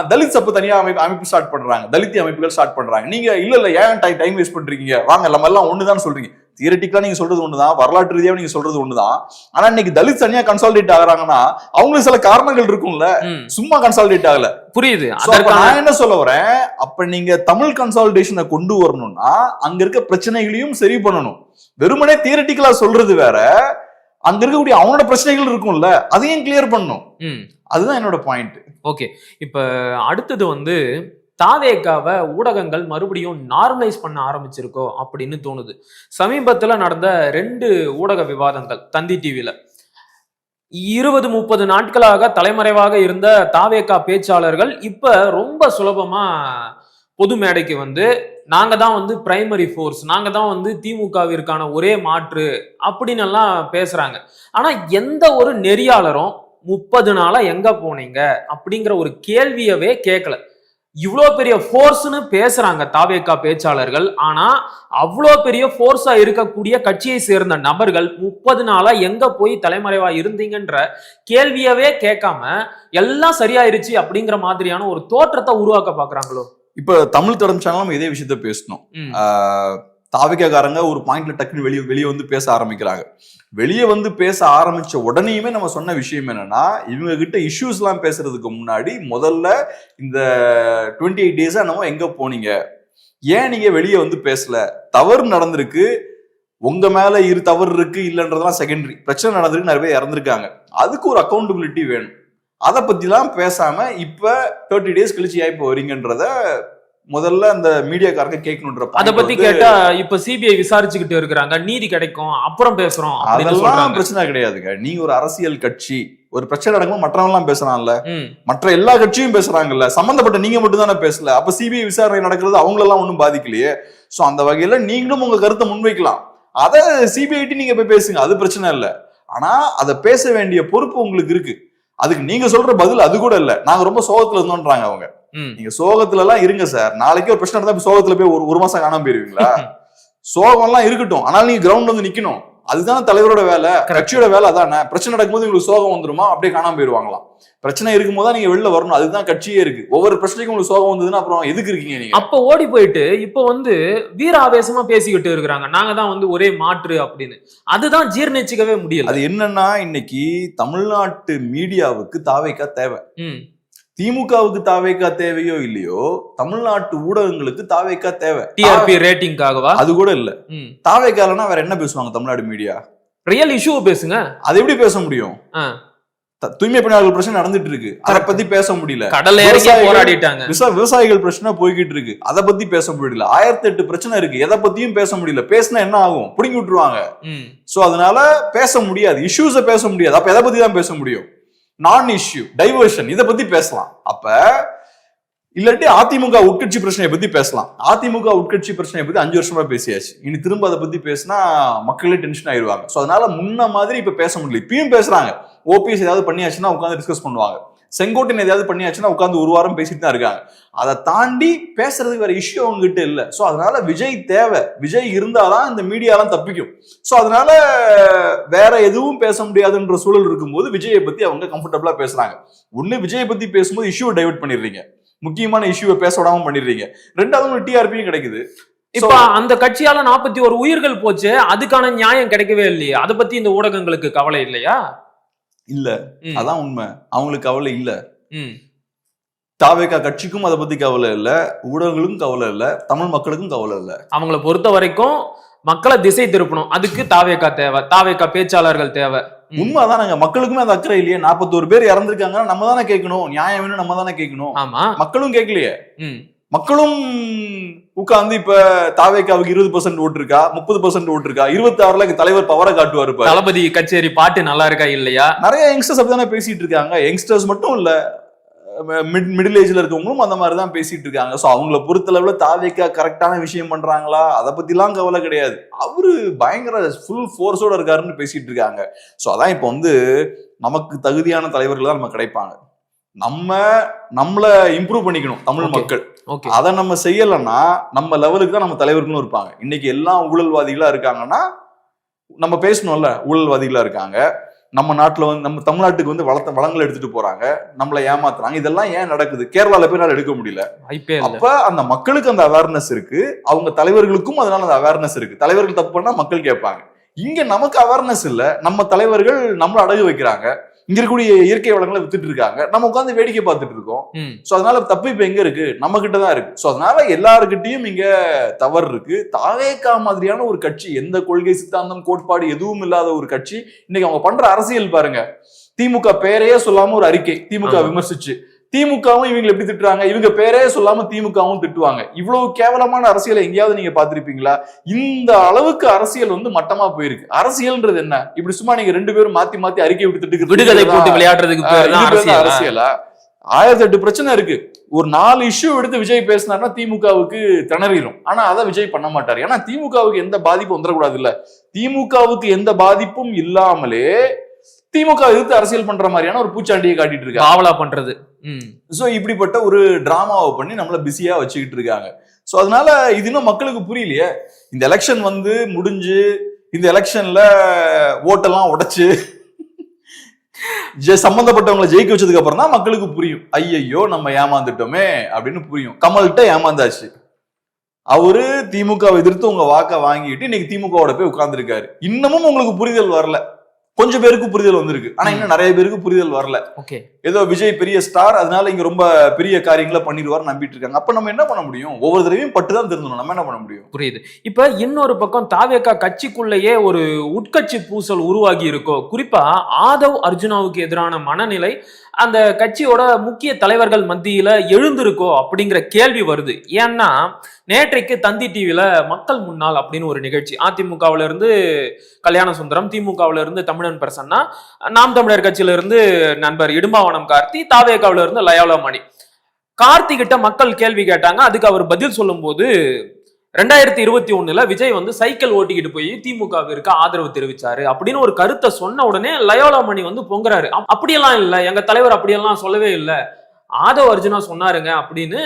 தலித் சப்பு தனியா அமைப்பு அமைப்பு ஸ்டார்ட் பண்றாங்க. தலித் அமைப்புகள் ஸ்டார்ட் பண்றாங்க. நீங்க இல்ல இல்ல ஏன் டைம் வேஸ்ட் பண்றீங்க? வாங்க நம்ம எல்லாம் ஒண்ணுதான் சொல்றீங்க. தியரட்டிக்கலா நீங்க சொல்றது ஒண்ணுதான். வரலாற்று ரீதியா நீங்க சொல்றது ஒண்ணுதான். ஆனா இன்னைக்கு தலித் தனியா கன்சாலிடேட் ஆகுறாங்கன்னா அவங்களுக்கு சில காரணங்கள் இருக்கும்ல. சும்மா கன்சாலிடேட் ஆகல. புரியுது. நான் என்ன சொல்ல வரேன்? அப்ப நீங்க தமிழ் கன்சாலிடேஷனை கொண்டு வரணும்னா அங்க இருக்க பிரச்சனைகளையும் சரி பண்ணணும். வெறுமனே தியரட்டிக்கலா சொல்றது வேற. அங்க இருக்கக்கூடிய அவனோட பிரச்சனைகள் இருக்கும்ல. அதையும் கிளியர் பண்ணணும். ம். அதுதான் என்னோட பாயிண்ட் ஓகே இப்போ அடுத்தது வந்து தாவேக்காவை ஊடகங்கள் மறுபடியும் நார்மலைஸ் பண்ண ஆரம்பிச்சிருக்கோ அப்படின்னு தோணுது. சமீபத்தில் நடந்த ரெண்டு ஊடக விவாதங்கள் தந்தி டிவியில் இருபது முப்பது நாட்களாக தலைமறைவாக இருந்த தாவேக்கா பேச்சாளர்கள் இப்ப ரொம்ப சுலபமா பொது மேடைக்கு வந்து நாங்க தான் வந்து பிரைமரி ஃபோர்ஸ் நாங்க தான் வந்து திமுகவிற்கான ஒரே மாற்று அப்படின்னு எல்லாம் பேசுறாங்க. ஆனா எந்த ஒரு நெறியாளரும் முப்பது நாளா எங்க போனீங்க? அப்படிங்கிற ஒரு கேள்வியவே கேட்கல இவ்வளோ பெரிய ஃபோர்ஸ்னு பேசுறாங்க தாவேக்கா பேச்சாளர்கள். ஆனா அவ்வளோ பெரிய ஃபோர்ஸா இருக்கக்கூடிய கட்சியை சேர்ந்த நபர்கள் முப்பது நாளா எங்க போய் தலைமறைவா இருந்தீங்கன்ற கேள்வியவே கேட்காம எல்லாம் சரியாயிருச்சு அப்படிங்கிற மாதிரியான ஒரு தோற்றத்தை உருவாக்க பாக்குறாங்களோ? இப்ப தமிழ் தடம் சேனல் நம்ம இதே விஷயத்த பேசணும். தாவிக்காரங்க ஒரு பாயிண்ட்ல டக்குன்னு வெளியே வெளியே வந்து பேச ஆரம்பிக்கிறாங்க. வெளியே வந்து பேச ஆரம்பிச்ச உடனேயுமே நம்ம சொன்ன விஷயம் என்னன்னா இவங்க கிட்ட இஷ்யூஸ் எல்லாம் பேசுறதுக்கு முன்னாடி முதல்ல இந்த டுவெண்ட்டி எயிட் டேஸா நம்ம எங்க போனீங்க? ஏன் நீங்க வெளியே வந்து பேசல? தவறு நடந்திருக்கு. உங்க மேல இரு தவறு இருக்கு இல்லைன்றதெல்லாம் செகண்டரி பிரச்சனை நடந்திருக்கு நிறைய பேர் இறந்துருக்காங்க. அதுக்கு ஒரு அக்கௌண்டபிலிட்டி வேணும். அதை பத்திலாம் பேசாம இப்ப தேர்ட்டி டேஸ் கழிச்சு ஏன் இப்போ வரீங்கன்றத முதல்ல அந்த மீடியாக்காரங்க கேட்கணுன்ற அத பத்தி கேட்டா இப்ப சிபிஐ விசாரிச்சுக்கிட்டு இருக்கிறாங்க நீதி கிடைக்கும் அப்புறம் பேசுறோம் அதெல்லாம் பிரச்சனை கிடையாதுங்க. நீங்க ஒரு அரசியல் கட்சி ஒரு பிரச்சனை நடக்கும்போது மற்றவங்க எல்லாம் பேசுறான்ல ம். மற்ற எல்லா கட்சியும் பேசுறாங்கல்ல சம்பந்தப்பட்ட நீங்க மட்டும் தானே பேசல. அப்ப சிபிஐ விசாரணை நடக்கிறது அவங்களெல்லாம் ஒன்றும் பாதிக்கலையே. சோ அந்த வகையில நீங்களும் உங்க கருத்தை முன்வைக்கலாம். அத சிபிஐடி நீங்க போய் பேசுங்க அது பிரச்சனை இல்ல. ஆனா அதை பேச வேண்டிய பொறுப்பு உங்களுக்கு இருக்கு. அதுக்கு நீங்க சொல்ற பதில் அது கூட இல்ல. நாங்க ரொம்ப சோகத்துல இருந்தோன்றாங்க அவங்க. நீங்க சோகத்துல எல்லாம் இருங்க சார். நாளைக்கு ஒரு பிரச்சனை இப்ப சோகத்துல போய் ஒரு ஒரு மாசம் காணாம போயிருவீங்களா? சோகம் எல்லாம் இருக்கட்டும். ஆனால் நீங்க கிரவுண்ட் வந்து நிக்கணும். அதுதானே தலைவரோட வேலை. கட்சியோட வேலை அதானே? பிரச்சனை நடக்கும்போது உங்களுக்கு சோகம் வந்துருமா? அப்படியே காணாம போயிருவாங்களாம். பிரச்சனை இருக்கும்போது நீங்க வெளில வரணும். அதுதான் கட்சியே இருக்கு. ஒவ்வொரு பிரச்சனைக்கும் உங்களுக்கு சோகம் வந்ததுன்னா அப்புறம் எதுக்கு இருக்கீங்க நீங்க? அப்ப ஓடி போயிட்டு இப்ப வந்து வீர ஆவேசமா பேசிக்கிட்டு இருக்கிறாங்க. நாங்க தான் வந்து ஒரே மாற்று அப்படின்னு. அதுதான் ஜீர்ணிச்சுக்கவே முடியல. அது என்னன்னா இன்னைக்கு தமிழ்நாட்டு மீடியாவுக்கு தாவேக்கா தேவை. திமுகவுக்கு தாவேக்கா தேவையோ இல்லையோ தமிழ்நாட்டு ஊடகங்களுக்கு தாவேக்கா தேவை. டிஆர்பி ரேட்டிங்காகவா அது கூட இல்ல. தாவேக்காலனா வேற என்ன பேசுவாங்க தமிழ்நாடு மீடியா ரியல் இஷ்யூ பேசுங்க. அது எப்படி பேச முடியும்? தூய்மை பணியாளர்கள் பிரச்சனை நடந்துட்டு இருக்கு அதை பத்தி பேச முடியல. கடல்ல போராடிட்டாங்க. விவசா- விவசாயிகள் பிரச்சனை போய்கிட்டு இருக்கு. அதை பத்தி பேச முடியல. ஆயிரத்தி எட்டு பிரச்சனை இருக்கு. எதை பத்தியும் பேச முடியல. பேசினா என்ன ஆகும்? புடுங்கி விட்டுருவாங்க. சோ அதனால பேச முடியாது. இஷ்யூஸ பேச முடியாது. அப்ப எதை பத்தி தான் பேச முடியும்? நான் இஷ்யூ டைவர்ஷன் இதை பத்தி பேசலாம். அப்ப இல்லாட்டி அதிமுக உட்கட்சி பிரச்சனையை பத்தி பேசலாம். அதிமுக உட்கட்சி பிரச்சனையை பத்தி அஞ்சு வருஷமா பேசியாச்சு. இனி திரும்ப அதை பத்தி பேசினா மக்களே டென்ஷன் ஆயிடுவாங்க. சோ அதனால முன்ன மாதிரி இப்ப பேச முடியல. இப்பயும் பேசுறாங்க. ஓபிஎஸ் ஏதாவது பண்ணியாச்சுன்னா உட்காந்து டிஸ்கஸ் பண்ணுவாங்க. செங்கோட்டையன் ஏதாவது பண்ணியாச்சுன்னா உட்காந்து ஒரு வாரம் பேசிட்டு தான் இருக்காங்க. அதை தாண்டி பேசுறதுக்கு வேற இஷ்யூ அவங்ககிட்ட இல்ல. சோ அதனால விஜய் தேவை. விஜய் இருந்தாதான் இந்த மீடியாலாம் தப்பிக்கும். சோ அதனால வேற எதுவும் பேச முடியாதுன்ற சூழல் இருக்கும்போது விஜயை பத்தி அவங்க கம்ஃபர்டபுளா பேசுறாங்க. ஒண்ணு விஜயை பத்தி பேசும்போது இஷ்யூ டைவர்ட் பண்ணிடுறீங்க. முக்கியமான இஷ்யூவை பேச விடாம பண்ணிடுறீங்க. ரெண்டாவது உங்களுக்கு டிஆர்பியும் கிடைக்குது. இப்ப அந்த கட்சியால நாற்பத்தி ஒரு உயிர்கள் போச்சு. அதுக்கான நியாயம் கிடைக்கவே இல்லையா. அதை பத்தி இந்த ஊடகங்களுக்கு கவலை இல்லையா? இல்ல. அதான் உண்மை. அவங்களுக்கு கவலை இல்ல. தாவேக்கா கட்சிக்கும் அதை பத்தி கவலை இல்ல. ஊடகங்களுக்கும் கவலை இல்ல. தமிழ் மக்களுக்கும் கவலை இல்ல. அவங்கள பொறுத்த வரைக்கும் மக்களை திசை திருப்பணும். அதுக்கு தாவேக்கா தேவை. தாவேக்கா பேச்சாளர்கள் தேவை. ம். உண்மை அதானங்க மக்களுக்குமே அந்த அக்கறை இல்லையே. நாற்பத்தோரு பேர் இறந்திருக்காங்கன்னா நம்ம தானே கேட்கணும். நியாயம் வேணும் நம்ம தானே கேட்கணும். ஆமா. மக்களும் கேட்கலையே. மக்களும் உட்கார்ந்து இப்ப தாவேக்காவுக்கு இருபது பர்சன்ட் ஓட்டு இருக்கா? முப்பது பர்சன்ட் ஓட்டு இருக்கா? இருபத்தி ஆறுல தலைவர் பவரை காட்டுவாரு தளபதி கச்சேரி பாட்டு நல்லா இருக்கா இல்லையா? நிறைய யங்ஸ்டர்ஸ் அப்படிதானே பேசிட்டு இருக்காங்க. யங்ஸ்டர்ஸ் மட்டும் இல்ல மிட் மிடில் ஏஜ்ல இருக்கவங்களும் அந்த மாதிரி தான் பேசிட்டு இருக்காங்க. சோ அவங்கள பொறுத்தளவுல தாவேக்கா கரெக்டான விஷயம் பண்றாங்களா? அதை பத்திலாம் கவலை கிடையாது. அவரு பயங்கர ஃபுல் ஃபோர்ஸோட இருக்காருன்னு பேசிட்டு இருக்காங்க. சோ அதான் இப்போ வந்து நமக்கு தகுதியான தலைவர்கள் தான் நம்ம கிடைப்பாங்க. நம்ம நம்மள இம்ப்ரூவ் பண்ணிக்கணும் தமிழ். மக்கள். அதை நம்ம செய்யலைன்னா நம்ம லெவலுக்கு தான் நம்ம தலைவர்களும் இருப்பாங்க. இன்னைக்கு எல்லாம் ஊழல்வாதிகளா இருக்காங்கன்னா நம்ம பேசணும்ல ஊழல்வாதிகளா இருக்காங்க. நம்ம நாட்டுல வந்து நம்ம தமிழ்நாட்டுக்கு வந்து வளத்த வளங்களை எடுத்துட்டு போறாங்க. நம்மளை ஏமாத்துறாங்க. இதெல்லாம் ஏன் நடக்குது? கேரளால போய் எடுக்க முடியல. அப்ப அந்த மக்களுக்கு அந்த அவேர்னஸ் இருக்கு. அவங்க தலைவர்களுக்கும் அதனால அந்த அவேர்னஸ் இருக்கு. தலைவர்கள் தப்பு பண்ணா மக்கள் கேட்பாங்க. இங்க நமக்கு அவேர்னஸ் இல்ல. நம்ம தலைவர்கள் நம்மள அடகு வைக்கிறாங்க. இங்க இருக்கக்கூடிய இயற்கை வளங்களை வித்துட்டு இருக்காங்க. நம்ம உட்காந்து வேடிக்கை பார்த்துட்டு இருக்கோம். சோ அதனால தப்பு இப்ப எங்க இருக்கு? நம்ம கிட்ட தான் இருக்கு. சோ அதனால எல்லாருக்கிட்டையும் இங்க தவறு இருக்கு. தாவேக்கா மாதிரியான ஒரு கட்சி எந்த கொள்கை சித்தாந்தம் கோட்பாடு எதுவும் இல்லாத ஒரு கட்சி இன்னைக்கு அவங்க பண்ற அரசியல் பாருங்க. திமுக பேரையே சொல்லாம ஒரு அறிக்கை திமுக. விமர்சிச்சு. திமுகவும் இவங்க எப்படி திட்டுறாங்க? இவங்க பேரே சொல்லாம திமுகவும் திட்டுவாங்க. இவ்வளவு கேவலமான அரசியலை எங்கேயாவது நீங்க பாத்திருப்பீங்களா இந்த அளவுக்கு அரசியல் வந்து மட்டமா போயிருக்கு. அரசியல்ன்றது என்ன? இப்படி சும்மா நீங்க ரெண்டு பேரும் மாத்தி மாத்தி அறிக்கை விட்டுட்டு விடுதலை போட்டு விளையாடுறதுக்கு? அரசியலா? ஆயிரத்தி எட்டு பிரச்சனை இருக்கு. ஒரு நாலு இஷ்யூ எடுத்து விஜய் பேசினார்னா திமுகவுக்கு திணறிடும் ஆனா அதை விஜய் பண்ண மாட்டார். ஏன்னா திமுகவுக்கு எந்த பாதிப்பும் வந்துடக்கூடாது இல்ல. திமுகவுக்கு எந்த பாதிப்பும் இல்லாமலே திமுக எதிர்த்து அரசியல் பண்ற மாதிரியான ஒரு பூச்சாண்டியை காட்டிட்டு இருக்காங்க. காவலா பண்றது. சோ இப்படிப்பட்ட ஒரு டிராமாவை பண்ணி நம்மள பிஸியா வச்சுக்கிட்டு இருக்காங்க. சோ அதனால இது இன்னும் மக்களுக்கு புரியலையே. இந்த எலெக்ஷன் வந்து முடிஞ்சு இந்த எலெக்ஷன்ல ஓட்டெல்லாம் உடைச்சு சம்பந்தப்பட்டவங்களை ஜெயிக்க வச்சதுக்கு அப்புறம் தான் மக்களுக்கு புரியும். ஐயையோ நம்ம ஏமாந்துட்டோமே அப்படின்னு புரியும். கமல்கிட்ட ஏமாந்தாச்சு. அவரு திமுக எதிர்த்து உங்க வாக்க வாங்கிட்டு இன்னைக்கு திமுகவோட போய் உட்கார்ந்துருக்காரு. இன்னமும் உங்களுக்கு புரிதல் வரல. கொஞ்சம் பேருக்கு புரிதல் வந்திருக்கு. ஆனா இன்னும் நிறைய பேருக்கு புரிதல் வரல. ஓகே. ஏதோ விஜய் பெரிய ஸ்டார் அதனால இங்க ரொம்ப பெரிய காரியங்களை பண்ணிடுவார் நம்பிட்டு இருக்காங்க. அப்ப நம்ம என்ன பண்ண முடியும்? ஒவ்வொரு தடவையும் பட்டு தான் திருந்தணும். நம்ம என்ன பண்ண முடியும்? புரியுது. இப்ப இன்னொரு பக்கம் தாவேக்கா கட்சிக்குள்ளேயே ஒரு உட்கட்சி பூசல் உருவாகி இருக்கோ? குறிப்பா ஆதவ் அர்ஜுனாவுக்கு எதிரான மனநிலை அந்த கட்சியோட முக்கிய தலைவர்கள் மத்தியில எழுந்திருக்கோ அப்படிங்கிற கேள்வி வருது. ஏன்னா நேற்றைக்கு தந்தி டிவியில மக்கள் முன்னாள் அப்படின்னு ஒரு நிகழ்ச்சி. அதிமுகவுல இருந்து கல்யாண சுந்தரம் திமுகவுல இருந்து தமிழன் பிரசன்னா நாம் தமிழர் கட்சியில இருந்து நண்பர் இடும்பாவனம் கார்த்தி தாவேகாவில இருந்து லயோலா மணி. மக்கள் கேள்வி கேட்டாங்க. அதுக்கு அவர் பதில் சொல்லும்போது ரெண்டாயிரத்தி இருபத்தி ஒண்ணுல விஜய் வந்து சைக்கிள் ஓட்டிக்கிட்டு போய் திமுகவிற்கு ஆதரவு தெரிவிச்சாரு அப்படின்னு ஒரு கருத்தை சொன்ன உடனே லயோலா மணி வந்து பொங்குறாரு. அப்படியெல்லாம் இல்ல. எங்க தலைவர் அப்படியெல்லாம் சொல்லவே இல்லை. ஆதவ் அர்ஜுனா சொன்னாருங்க அப்படின்னு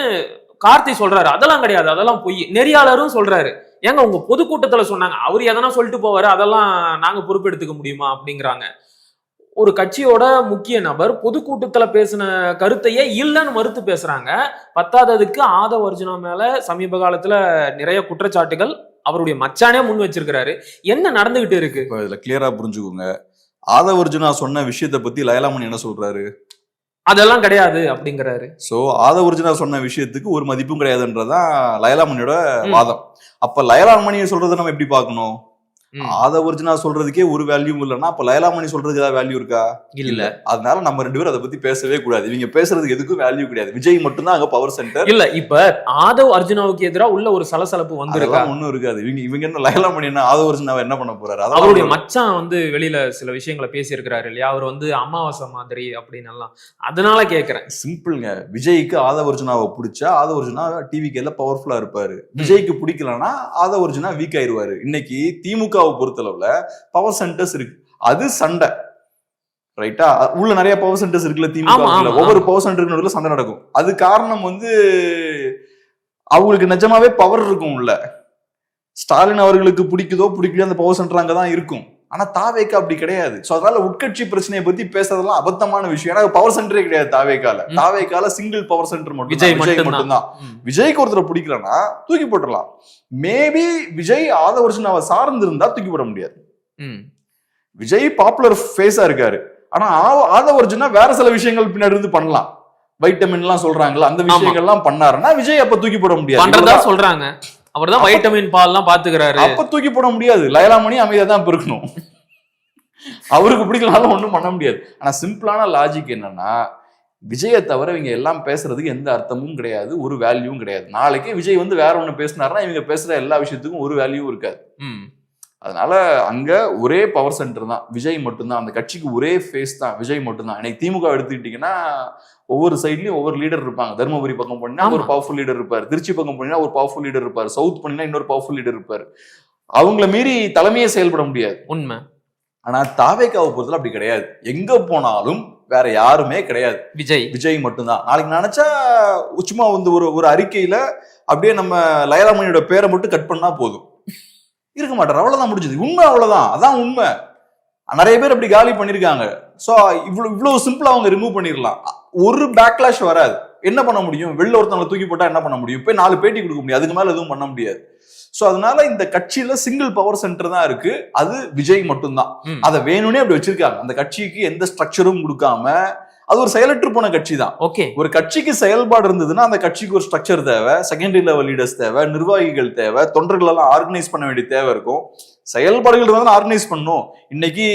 கார்த்தி சொல்றாரு. அதெல்லாம் கிடையாது. அதெல்லாம் பொய். நெறியாளரும் சொல்றாரு. ஏங்க உங்க பொதுக்கூட்டத்துல சொன்னாங்க. அவர் எதனா சொல்லிட்டு போவாரு? அதெல்லாம் நாங்க பொறுப்பெடுத்துக்க முடியுமா? அப்படிங்கிறாங்க. ஒரு கட்சியோட முக்கிய நபர் பொதுக்கூட்டத்துல பேசின கருத்தையே இல்லைன்னு மறுத்து பேசுறாங்க. பத்தாததுக்கு ஆதவ் அர்ஜுனா மேல சமீப காலத்துல நிறைய குற்றச்சாட்டுகள் அவருடைய மச்சானே முன் வச்சிருக்கிறாரு. என்ன நடந்துகிட்டு இருக்கு? இப்ப இதுல கிளியரா புரிஞ்சுக்கோங்க. ஆதவ அர்ஜுனா சொன்ன விஷயத்தை பத்தி லயலாமணி என்ன சொல்றாரு? அதெல்லாம் கிடையாது அப்படிங்கிறாரு. சோ ஆதவ அர்ஜுனா சொன்ன விஷயத்துக்கு ஒரு மதிப்பும் கிடையாதுன்றதான் லயலாமணியோட. வாதம். அப்ப லயலாமணியை சொல்றதை நம்ம எப்படி பார்க்கணும்? ம். ஆதவ அர்ஜுனா சொல்றதுக்கே ஒரு வேல்யூ இல்லைன்னா அப்ப லயலாமணி சொல்றதுக்கு ஏதாவது வேல்யூ இருக்கா? இல்ல. அதனால நம்ம ரெண்டு பேரும் அதை பத்தி பேசவே கூடாது. இவங்க பேசுறதுக்கு எதுக்கும் வேல்யூ கிடையாது. விஜய் மட்டும்தான் அங்க பவர் சென்டர் இல்ல இப்ப ஆதவ் அர்ஜுனாவுக்கு எதிரா உள்ள ஒரு சலசலப்பு வந்திருக்கா? ஒண்ணும் இருக்காது. இவங்க இவங்க என்ன லயலாமணி என்ன ஆதவ அர்ஜுனாவை என்ன பண்ண போறாரு? அவருடைய மச்சான் வந்து வெளியில சில விஷயங்களை பேசியிருக்கிறாரு இல்லையா? அவர் வந்து அமாவாசை மாதிரி அப்படின்னு எல்லாம். அதனால கேக்குறேன். சிம்பிள்ங்க. விஜய்க்கு ஆதவ அர்ஜுனாவை பிடிச்சா ஆதவ அர்ஜுனா டிவிக்கு எல்லாம் பவர்ஃபுல்லா இருப்பாரு. விஜய்க்கு பிடிக்கலன்னா ஆதவ அர்ஜுனா வீக் ஆயிருவாரு. இன்னைக்கு திமுகவை பொறுத்தளவுல பவர் சென்டர்ஸ் இருக்கு. அது சண்டை. ரைட்டா உள்ள நிறைய பவர் சென்டர்ஸ் இருக்குல்ல திமுக ஒவ்வொரு பவர் சென்டருக்கு நடுவுல சண்டை நடக்கும். அது காரணம் வந்து அவங்களுக்கு நிஜமாவே பவர் இருக்கும் உள்ள ஸ்டாலின் அவர்களுக்கு பிடிக்குதோ பிடிக்கலையோ அந்த பவர் சென்டர் அங்கதான் இருக்கும். ஆனா தாவேக்கா அப்படி கிடையாது. சோ அதனால உட்கட்சி பிரச்சனையை பத்தி பேசுறதெல்லாம் அபத்தமான விஷயம். ஏன்னா பவர் சென்டரே கிடையாது தாவேக்கால. தாவேக்கால சிங்கிள் பவர் சென்டர் மட்டும் விஜய் விஜய் மட்டும்தான். விஜய்க்கு ஒருத்தரை பிடிக்கலன்னா தூக்கி போட்டுடலாம். மேபி விஜய் ஆதவர்ஷன் அவ சார்ந்து இருந்தா தூக்கி போட முடியாது. விஜய் பாப்புலர் ஃபேஸா இருக்காரு. ஆனா ஆதவர்ஜுனா வேற சில விஷயங்கள் பின்னாடி இருந்து பண்ணலாம். வைட்டமின் எல்லாம் சொல்றாங்கல்ல அந்த விஷயங்கள்லாம் பண்ணாருன்னா விஜய் அப்ப தூக்கி போட முடியாது. பண்றதா சொல்றாங்க அவர்தான் வைட்டமின் பால் எல்லாம் பாத்துக்கிறாரு. அப்ப தூக்கி போட முடியாது. லயலாமணி அமைதியா தான் இருக்கணும் அவருக்கு பிடிக்கலனாலும் ஒண்ணும் பண்ண முடியாது. ஆனா சிம்பிளான லாஜிக் என்னன்னா விஜயை தவிர இவங்க எல்லாம் பேசுறதுக்கு எந்த அர்த்தமும் கிடையாது ஒரு வேல்யூவும் கிடையாது. நாளைக்கு விஜய் வந்து வேற ஒண்ணு பேசினாருன்னா இவங்க பேசுற எல்லா விஷயத்துக்கும் ஒரு வேல்யூவும் இருக்காது. அதனால அங்க ஒரே பவர் சென்டர் தான். விஜய் மட்டும்தான். அந்த கட்சிக்கு ஒரே ஃபேஸ் தான். விஜய் மட்டும்தான். இன்னைக்கு திமுக எடுத்துக்கிட்டீங்கன்னா ஒவ்வொரு சைட்லயும் ஒவ்வொரு லீடர் இருப்பாங்க. தருமபுரி பக்கம் போனீங்கன்னா. ஒரு பவர்ஃபுல் லீடர் இருப்பார். திருச்சி பக்கம் போனீங்கன்னா ஒரு பவர்ஃபுல் லீடர் இருப்பார். சவுத் போனீங்கன்னா இன்னொரு பவர்ஃபுல் லீடர் இருப்பார். அவங்கள மீறி தலைமையே செயல்பட முடியாது. உண்மை. ஆனா தாவேக்காவை பொறுத்தல அப்படி கிடையாது. எங்க போனாலும் வேற யாருமே கிடையாது. விஜய். விஜய் மட்டும்தான். நாளைக்கு நினைச்சா சும்மா வந்து ஒரு ஒரு அறிக்கையில அப்படியே நம்ம லயலாமணியோட பேரை மட்டும் கட் பண்ணா போதும். இருக்க மாட்டார். அவ்வளவுதான் முடிஞ்சது. உண்மை அவ்வளவுதான். அதான் உண்மை. நிறைய பேர் அப்படி காலி பண்ணிருக்காங்க. சோ இவ்வளவு இவ்வளவு சிம்பிளா அவங்க ரிமூவ் பண்ணிடலாம் ஒரு பேக்லாஷ் வராது. என்ன பண்ண முடியும்? வெளில ஒருத்தவங்களை தூக்கி போட்டா என்ன பண்ண முடியும்? போய் நாலு பேட்டி கொடுக்க முடியும் அதுக்கு மேல எதுவும் பண்ண முடியாது. சோ அதனால இந்த கட்சியில சிங்கிள் பவர் சென்டர் தான் இருக்கு. அது விஜய் மட்டும்தான். அதை வேணும்னே அப்படி வச்சிருக்காங்க. அந்த கட்சிக்கு எந்த ஸ்ட்ரக்சரும் கொடுக்காம அது ஒரு செயலற்று போன கட்சி தான் ஓகே. ஒரு கட்சிக்கு செயல்பாடு இருந்ததுன்னா அந்த கட்சிக்கு ஒரு ஸ்ட்ரக்சர் தேவை. செகண்டரி லெவல் லீடர்ஸ் தேவை. நிர்வாகிகள் தேவை. தொண்டர்கள் எல்லாம் ஆர்கனைஸ் பண்ண வேண்டிய தேவை இருக்கும். செயல்பாடுகள் இருந்தாலும் ஆர்கனைஸ் பண்ணும். இன்னைக்கு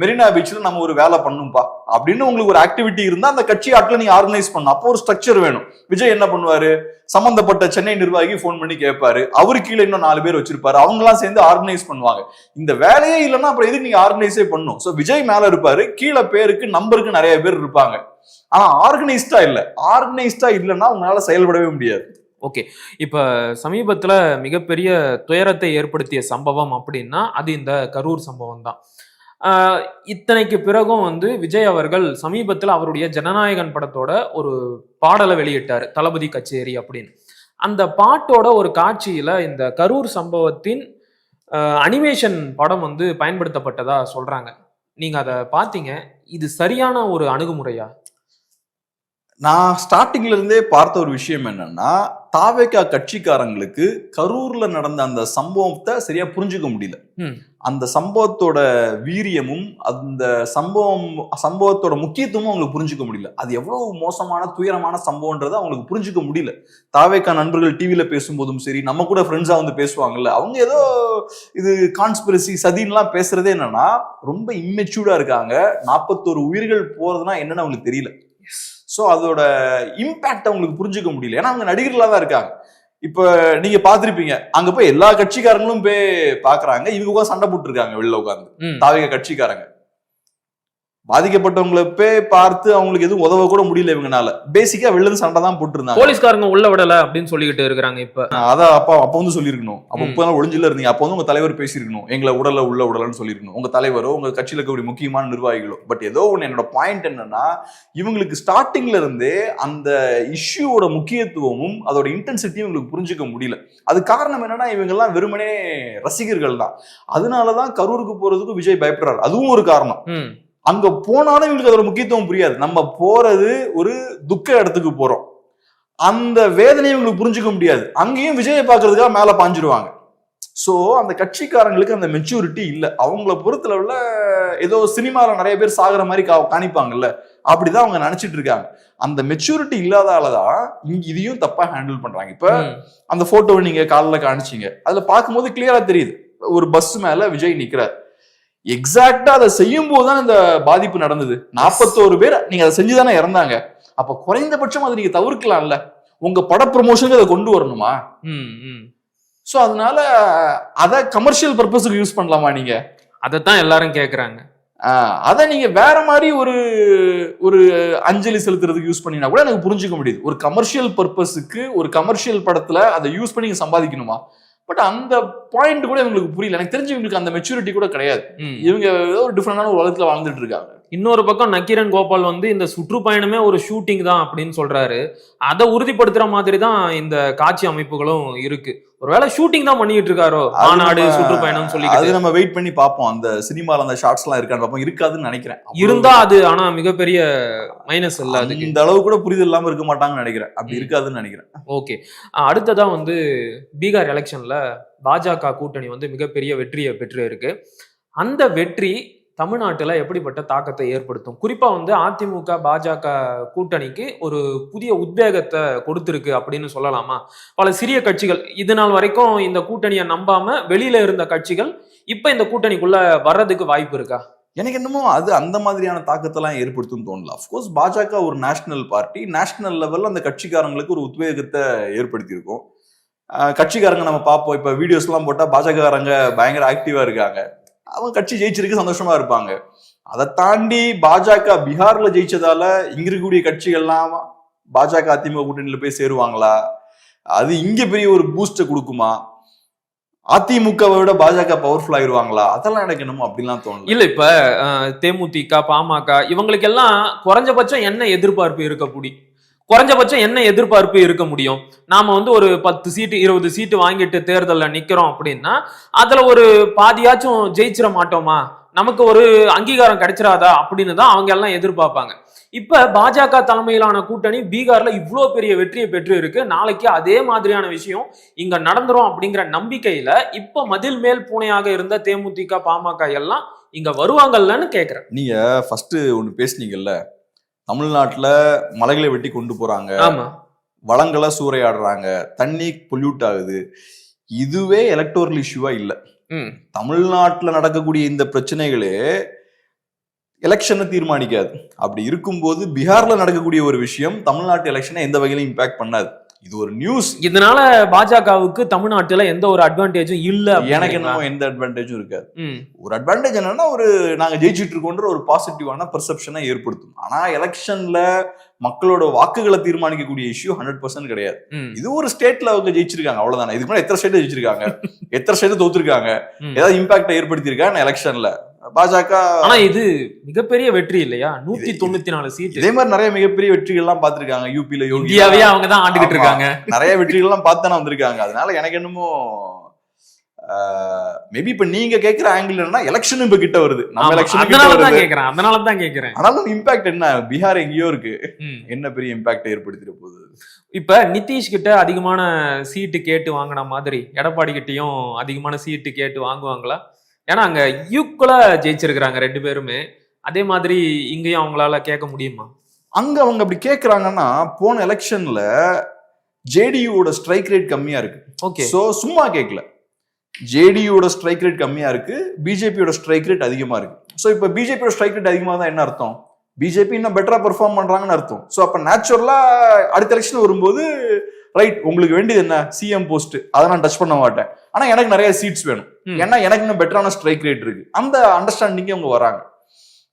மெரினா பீச்சில் நம்ம ஒரு வேலை பண்ணும்பா. அப்படின்னு உங்களுக்கு ஒரு ஆக்டிவிட்டி இருந்தா அந்த கட்சி ஆட்களை நீங்க ஆர்கனைஸ் பண்ணும் அப்போ ஒரு ஸ்ட்ரக்சர் வேணும். விஜய் என்ன பண்ணுவாரு? சம்பந்தப்பட்ட சென்னை நிர்வாகி ஃபோன் பண்ணி கேட்பாரு. அவரு கீழே இன்னும் நாலு பேர் வச்சிருப்பாரு. அவங்க எல்லாம் சேர்ந்து ஆர்கனைஸ் பண்ணுவாங்க. இந்த வேலையே இல்லைன்னா அப்புறம் எதுக்கு நீங்க ஆர்கனைஸே பண்ணும்? சோ விஜய் மேல இருப்பாரு. கீழே பேருக்கு நம்பருக்கு நிறைய பேர் இருப்பாங்க. ஆனா ஆர்கனைஸ்டா இல்ல. ஆர்கனைஸ்டா இல்லைன்னா உங்களால செயல்படவே முடியாது. ஓகே. இப்போ சமீபத்தில் மிகப்பெரிய துயரத்தை ஏற்படுத்திய சம்பவம் அப்படின்னா அது இந்த கரூர் சம்பவம் தான். இத்தனைக்கு பிறகும் வந்து விஜய் அவர்கள் சமீபத்தில் அவருடைய ஜனநாயகன் படத்தோட ஒரு பாடலை வெளியிட்டார் தளபதி கச்சேரி அப்படின்னு. அந்த பாட்டோட ஒரு காட்சியில இந்த கரூர் சம்பவத்தின் அனிமேஷன் படம் வந்து பயன்படுத்தப்பட்டதா சொல்றாங்க. நீங்க அதை பார்த்தீங்க இது சரியான ஒரு அணுகுமுறையா? நான் ஸ்டார்டிங்ல இருந்தே பார்த்த ஒரு விஷயம் என்னன்னா தாவேக்கா கட்சிக்காரங்களுக்கு கரூர்ல நடந்த அந்த சம்பவத்தை சரியா புரிஞ்சுக்க முடியல. அந்த சம்பவத்தோட வீரியமும் அந்த சம்பவம் சம்பவத்தோட முக்கியத்துவமும் அவங்களுக்கு புரிஞ்சுக்க முடியல. அது எவ்வளவு மோசமான துயரமான சம்பவம்ன்றதை அவங்களுக்கு புரிஞ்சுக்க முடியல. தாவேக்கா நண்பர்கள் டிவியில பேசும்போதும் சரி நம்ம கூட ஃப்ரெண்ட்ஸா வந்து பேசுவாங்கல்ல அவங்க ஏதோ இது கான்ஸ்பிரசி சதின்லாம் பேசுறதே என்னன்னா ரொம்ப இம்மெச்சூர்டா இருக்காங்க. நாற்பத்தோரு உயிர்கள் போறதுன்னா என்னன்னு அவங்களுக்கு தெரியல. ஸோ அதோட இம்பாக்ட் அவங்களுக்கு புரிஞ்சுக்க முடியல. ஏன்னா அவங்க நடிகர்களாக தான் இருக்காங்க. இப்போ நீங்க பார்த்திருப்பீங்க. அங்க போய் எல்லா கட்சிக்காரங்களும் போய் பாக்குறாங்க இவங்க உட்காந்து சண்டை போட்டுருக்காங்க வெளில உட்காந்து. தாவிக கட்சிக்காரங்க. பாதிக்கப்பட்டவங்களை பார்த்து அவங்களுக்கு எதுவும் உதவ கூட முடியல இவங்கனால. பேசிக்கா வெளில சண்டை தான் போட்டுருந்தாங்க. போலீஸ்காரங்க உள்ள விடல அப்படின்னு சொல்லிக்கிட்டு இருக்கிறாங்க இப்ப. அதான் அப்பா அப்ப வந்து சொல்லிருக்கணும் அப்ப நாள் ஒளிஞ்சில இருந்தீங்க. அப்ப வந்து உங்க தலைவர் பேசியிருக்கணும். எங்களை உடல உள்ள உடலன்னு சொல்லிருக்கணும் உங்க தலைவரோ உங்க கட்சியில இருக்கக்கூடிய முக்கியமான நிர்வாகிகளோ. பட் ஏதோ ஒண்ணு என்னோட பாயிண்ட் என்னன்னா இவங்களுக்கு ஸ்டார்டிங்ல இருந்தே அந்த இஷ்யூவோட முக்கியத்துவமும் அதோட இன்டென்சிட்டியும் இவங்களுக்கு புரிஞ்சுக்க முடியல. அது காரணம் என்னன்னா இவங்க எல்லாம் வெறுமனே ரசிகர்கள் தான். அதனாலதான் கரூருக்கு போறதுக்கு விஜய் பயப்படுறாரு. அதுவும் ஒரு காரணம். அங்க போனாலும் இவங்களுக்கு அதோட முக்கியத்துவம் புரியாது. நம்ம போறது ஒரு துக்க இடத்துக்கு போறோம். அந்த வேதனையை இவங்களுக்கு புரிஞ்சுக்க முடியாது. அங்கேயும் விஜயை பார்க்கறதுக்காக மேல பாஞ்சிருவாங்க. சோ அந்த கட்சிக்காரங்களுக்கு அந்த மெச்சூரிட்டி இல்ல. அவங்கள பொறுத்தளவுல ஏதோ சினிமால நிறைய பேர் சாகுற மாதிரி கா- காணிப்பாங்கல்ல. அப்படிதான் அவங்க நினைச்சிட்டு இருக்காங்க. அந்த மெச்சூரிட்டி இல்லாதாலதான் இங்க இதையும் தப்பா ஹேண்டில் பண்றாங்க. இப்ப. அந்த போட்டோவை நீங்க காலைல காணிச்சீங்க. அதுல பார்க்கும்போது கிளியரா தெரியுது. ஒரு பஸ் மேல விஜய் நிக்கிறார். எக்ஸாக்டா அதை செய்யும் போதுதான் இந்த பாதிப்பு நடந்தது. நாற்பத்தோரு பேர் நீங்க அதை செஞ்சுதானே இறந்தாங்க. அப்ப குறைந்தபட்சம் அதை நீங்க தவிர்க்கலாம்ல. உங்க பட ப்ரொமோஷனுக்கு அதை கொண்டு வரணுமா? ம் ம். சோ அதனால அதை கமர்ஷியல் பர்பஸுக்கு யூஸ் பண்ணலாமா நீங்க? அதைத்தான் எல்லாரும் கேக்குறாங்க. ஆஹ் அதை நீங்க வேற மாதிரி ஒரு ஒரு அஞ்சலி செலுத்துறதுக்கு யூஸ் பண்ணினா கூட எனக்கு புரிஞ்சுக்க முடியுது. ஒரு கமர்ஷியல் பர்பஸுக்கு ஒரு கமர்ஷியல் படத்துல அதை யூஸ் பண்ணி சம்பாதிக்கணுமா? பட் அந்த பாயிண்ட் கூட இவங்களுக்கு புரியல. எனக்கு தெரிஞ்சு இவங்களுக்கு அந்த மெச்சூரிட்டி கூட கிடையாது. இவங்க ஏதோ ஒரு டிஃப்ரெண்டான ஒரு உலகத்துல வாழ்ந்துட்டு இருக்காங்க. இன்னொரு பக்கம் நக்கீரன் கோபால் வந்து இந்த சுற்றுப்பயணமே ஒரு ஷூட்டிங் தான் அப்படின்னு சொல்றாரு. அதை உறுதிப்படுத்துற மாதிரி தான் இந்த காட்சி அமைப்புகளும் இருக்கு. ஒருவேளை ஷூட்டிங் தான் பண்ணிட்டு இருக்காரோ அது மாநாடு சுற்றுப்பயணம் அது சொல்லிக்கிட்டு நம்ம வெயிட் பண்ணி பார்ப்போம். அந்த சினிமால அந்த ஷார்ட்ஸ் எல்லாம் இருக்கான்னு பார்ப்போம். இருக்காதுன்னு நினைக்கிறேன். இருந்தா அது ஆனா மிகப்பெரிய மைனஸ் இல்ல அதுக்கு. இந்த அளவு கூட புரிதல் இல்லாம இருக்க மாட்டாங்கன்னு நினைக்கிறேன். அப்படி. இருக்காதுன்னு நினைக்கிறேன். ஓகே அடுத்ததா வந்து பீகார் எலெக்ஷன்ல பாஜக கூட்டணி வந்து மிகப்பெரிய வெற்றியை பெற்று இருக்கு. அந்த வெற்றி தமிழ்நாட்டில் எப்படிப்பட்ட தாக்கத்தை ஏற்படுத்தும்? குறிப்பாக வந்து அதிமுக பாஜக கூட்டணிக்கு ஒரு புதிய உத்வேகத்தை கொடுத்துருக்கு அப்படின்னு சொல்லலாமா? பல சிறிய கட்சிகள் இது நாள் வரைக்கும் இந்த கூட்டணியை நம்பாம வெளியில இருந்த கட்சிகள் இப்போ இந்த கூட்டணிக்குள்ள வர்றதுக்கு வாய்ப்பு இருக்கா? எனக்கு என்னமோ அது அந்த மாதிரியான தாக்கத்தெல்லாம் ஏற்படுத்தும் தோணல. அஃப்கோர்ஸ் பாஜக ஒரு நேஷனல் பார்ட்டி நேஷனல் லெவலில் அந்த கட்சிக்காரங்களுக்கு ஒரு உத்வேகத்தை ஏற்படுத்தியிருக்கும். கட்சிக்காரங்க நம்ம பார்ப்போம். இப்போ வீடியோஸ்லாம் போட்டால் பாஜகக்காரங்க பயங்கர ஆக்டிவாக இருக்காங்க. அவங்க கட்சி ஜெயிச்சிருக்கு சந்தோஷமா இருப்பாங்க. அதை தாண்டி பாஜக பீகார்ல ஜெயிச்சதால இங்க இருக்கக்கூடிய கட்சிகள்லாம் பாஜக அதிமுக கூட்டணியில போய் சேருவாங்களா? அது இங்க பெரிய ஒரு பூஸ்டை கொடுக்குமா? அதிமுகவை விட பாஜக பவர்ஃபுல் ஆயிருவாங்களா? அதெல்லாம் எனக்கு என்னமோ அப்படிலாம் தோணும் இல்ல இப்ப தேமுதிக பாமக இவங்களுக்கு எல்லாம் குறைஞ்சபட்சம் என்ன எதிர்பார்ப்பு இருக்கக்கூடிய குறைஞ்சபட்சம் என்ன எதிர்பார்ப்பு இருக்க முடியும்? நாம வந்து ஒரு பத்து சீட்டு இருபது சீட்டு வாங்கிட்டு தேர்தலில் நிக்கிறோம் அப்படின்னா அதுல ஒரு பாதியாச்சும் ஜெயிச்சிட மாட்டோமா? நமக்கு ஒரு அங்கீகாரம் கிடைச்சிடாதா அப்படின்னு தான் அவங்க எல்லாம் எதிர்பார்ப்பாங்க. இப்ப பாஜக தலைமையிலான கூட்டணி பீகார்ல இவ்வளோ பெரிய வெற்றியை பெற்று இருக்கு நாளைக்கு அதே மாதிரியான விஷயம் இங்க நடந்துரும் அப்படிங்கிற நம்பிக்கையில இப்ப மதில் மேல் பூனையாக இருந்த தேமுதிக பாமக எல்லாம் இங்க வருவாங்கல்லன்னு கேக்குறேன். நீங்க ஃபர்ஸ்ட் ஒன்று பேசுனீங்கல்ல தமிழ்நாட்டுல மலைகளை வெட்டி கொண்டு போறாங்க. வளங்களை சூறையாடுறாங்க. தண்ணி பொல்யூட் ஆகுது. இதுவே எலக்டோரல் இஷ்யூவா இல்ல. தமிழ்நாட்டுல நடக்கக்கூடிய இந்த பிரச்சனைகளே எலெக்ஷனை தீர்மானிக்காது. அப்படி இருக்கும்போது பீகார்ல நடக்கக்கூடிய ஒரு விஷயம் தமிழ்நாட்டு எலெக்ஷனை எந்த வகையிலும் இம்பாக்ட் பண்ணாது. இது ஒரு நியூஸ் இதனால பாஜகவுக்கு தமிழ்நாட்டுல எந்த ஒரு அட்வான்டேஜும் இல்ல எனக்கு? என்னமோ எந்த அட்வான்டேஜும் இருக்காது. ஒரு அட்வான்டேஜ் என்னன்னா ஒரு நாங்க ஜெயிச்சிட்டு இருக்கோன்ற ஒரு பாசிட்டிவான பெர்செப்ஷனை ஏற்படுத்தும். ஆனா எலெக்ஷன்ல மக்களோட வாக்குகளை தீர்மானிக்கக்கூடிய இஷ்யூ ஹண்ட்ரட் பர்சன்ட் கிடையாது. இது ஒரு ஸ்டேட்ல அவங்க ஜெயிச்சிருக்காங்க அவ்வளவுதானே. இதுக்கு முன்னாடி எத்தனை ஸ்டேட் ஜெயிச்சிருக்காங்க? எத்தனை ஸ்டேட் தோத்துருக்காங்க. ஏதாவது இம்பாக்ட் ஏற்படுத்தியிருக்காங்க எலெக்ஷன்ல பாஜக ஆனா இது மிகப்பெரிய வெற்றி இல்லையா? நூத்தி தொண்ணூத்தி நாலு சீட் இதே மாதிரி நிறைய மிகப்பெரிய வெற்றிகள் எல்லாம் பார்த்திருக்காங்க யூபில யோகி இந்தியாவே அவங்க தான் ஆண்டுகிட்டு இருக்காங்க. நிறைய வெற்றிகள் எல்லாம் பார்த்தானே வந்திருக்காங்க. அதனால எனக்கு என்னமோ மேபி இப்ப நீங்க கேக்குற ஆங்கிள் என்னன்னா எலெக்ஷன் இப்ப கிட்ட வருது. நம்ம எலெக்ஷன் அதனால தான் கேக்குறேன். அதனால தான் கேக்குறேன். ஆனாலும் இம்பாக்ட் என்ன? பீகார் எங்கேயோ இருக்கு. என்ன பெரிய இம்பாக்ட் ஏற்படுத்திட போகுது? இப்ப நிதிஷ் கிட்ட அதிகமான சீட்டு கேட்டு வாங்கின மாதிரி எடப்பாடி கிட்டயும் அதிகமான சீட்டு கேட்டு வாங்குவாங்களா? ஏன்னா அங்க ஈக்குவலா ஜெயிச்சிருக்கிறாங்க ரெண்டு பேருமே. அதே மாதிரி இங்கேயும் அவங்களால கேட்க முடியுமா? அங்க அவங்க அப்படி கேக்குறாங்கன்னா போன எலெக்ஷன்ல ஜேடியூட ஸ்ட்ரைக் ரேட் கம்மியா இருக்கு. ஓகே. சோ சும்மா கேட்கல ஜேடியோட ஸ்ட்ரைக் ரேட் கம்மியா இருக்கு. பிஜேபியோட ஸ்ட்ரைக் ரேட் அதிகமா இருக்கு. சோ இப்ப பிஜேபியோட ஸ்ட்ரைக் ரேட் அதிகமா தான் என்ன அர்த்தம்? பிஜேபி இன்னும் பெட்டரா பெர்ஃபார்ம் பண்றாங்கன்னு அர்த்தம். சோ அப்ப நேச்சுரலா அடுத்த எலெக்ஷன் வரும்போது ரைட் உங்களுக்கு வேண்டியது என்ன? சிஎம் போஸ்ட் அதை நான் டச் பண்ண மாட்டேன். ஆனா எனக்கு நிறைய சீட்ஸ் வேணும். ஏன்னா எனக்கு இன்னும் பெட்டரான ஸ்ட்ரைக் ரேட் இருக்கு. அந்த அண்டர்ஸ்டாண்டிங்கே அவங்க வராங்க.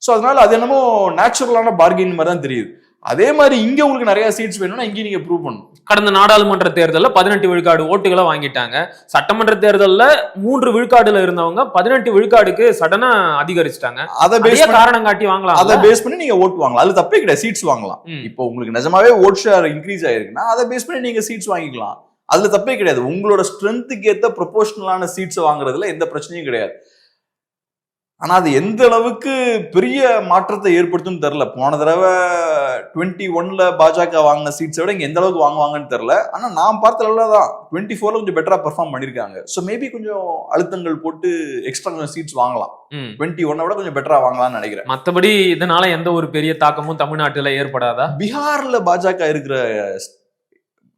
சோ அதனால அது என்னமோ நேச்சுரலான பார்கெயின் மாதிரி தான் தெரியுது. அதே மாதிரி இங்க உங்களுக்கு நிறைய சீட்ஸ் வேணும்னா இங்கேயும் நீங்க ப்ரூவ் பண்ணணும். கடந்த நாடாளுமன்ற தேர்தல்ல பதினெட்டு விழுக்காடு ஓட்டுகளை வாங்கிட்டாங்க. சட்டமன்ற தேர்தல்ல மூன்று விழுக்காடுல இருந்தவங்க பதினெட்டு விழுக்காடுக்கு சடனா அதிகரிச்சிட்டாங்க. அதை பேஸ் காரணம் காட்டி வாங்கலாம் அதை பேஸ் பண்ணி நீங்க ஓட் வாங்கலாம். அது தப்பே கிடையாது. சீட்ஸ் வாங்கலாம். இப்போ உங்களுக்கு நிஜமாவே ஓட் ஷேர் இன்க்ரீஸ் ஆயிருக்குன்னா அதை பேஸ் பண்ணி நீங்க சீட்ஸ் வாங்கிக்கலாம். அதுல தப்பே கிடையாது. உங்களோட ஸ்ட்ரென்த்துக்கு ஏத்த ப்ரொபோஷனலான சீட்ஸ் வாங்குறதுல எந்த பிரச்சனையும் கிடையாது. ஆனா அது எந்த அளவுக்கு பெரிய மாற்றத்தை ஏற்படுத்தும்னு தெரியல. போன தடவை டுவெண்ட்டி ஒன்ல பாஜக வாங்கின சீட்ஸை விட இங்க எந்த அளவுக்கு வாங்குவாங்கன்னு தெரியல. ஆனா நான் பார்த்த அளவுல தான் டுவெண்ட்டி ஃபோர்ல கொஞ்சம் பெட்டரா பெர்ஃபார்ம் பண்ணிருக்காங்க ஸோ மேபி கொஞ்சம் அழுத்தங்கள் போட்டு எக்ஸ்ட்ரா கொஞ்சம் சீட்ஸ் வாங்கலாம். டுவெண்ட்டி ஒன்னை விட கொஞ்சம் பெட்டரா வாங்கலாம்னு நினைக்கிறேன். மத்தபடி இதனால எந்த ஒரு பெரிய தாக்கமும் தமிழ்நாட்டுல ஏற்படாதா? பீகார்ல பாஜக இருக்கிற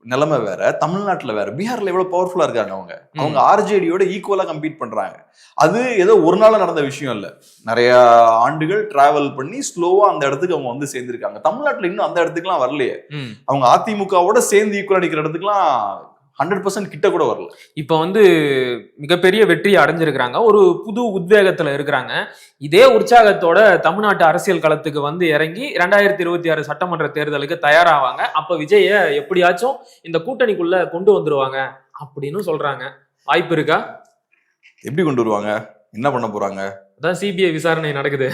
நிலைமை வேற தமிழ்நாட்டுல வேற பீகார்ல எவ்வளவு பவர்ஃபுல்லா இருக்காங்க அவங்க. அவங்க ஆர்ஜேடியோட ஈக்குவலா கம்பீட் பண்றாங்க. அது ஏதோ ஒரு நாள் நடந்த விஷயம் இல்ல. நிறைய ஆண்டுகள் டிராவல் பண்ணி ஸ்லோவா அந்த இடத்துக்கு அவங்க வந்து சேர்ந்திருக்காங்க. தமிழ்நாட்டுல இன்னும் அந்த இடத்துக்குலாம் வரலையே. அவங்க அதிமுகவோட சேர்ந்து ஈக்குவலா நிக்கிற இடத்துக்குலாம் ஹண்ட்ரட் பர்சன்ட் கிட்ட கூட வரல. இப்ப வந்து மிகப்பெரிய வெற்றி அடைஞ்சிருக்கிறாங்க. ஒரு புது உத்வேகத்துல இருக்கிறாங்க. இதே உற்சாகத்தோட தமிழ்நாட்டு அரசியல் களத்துக்கு வந்து இறங்கி ரெண்டாயிரத்தி இருபத்தி ஆறு சட்டமன்ற தேர்தலுக்கு தயாராவாங்க. அப்ப விஜய எப்படியாச்சும் இந்த கூட்டணிக்குள்ள கொண்டு வந்துருவாங்க அப்படின்னு சொல்றாங்க. வாய்ப்பு இருக்கா? எப்படி கொண்டு வருவாங்க? என்ன பண்ண போறாங்க? அதான் சிபிஐ விசாரணை நடக்குது.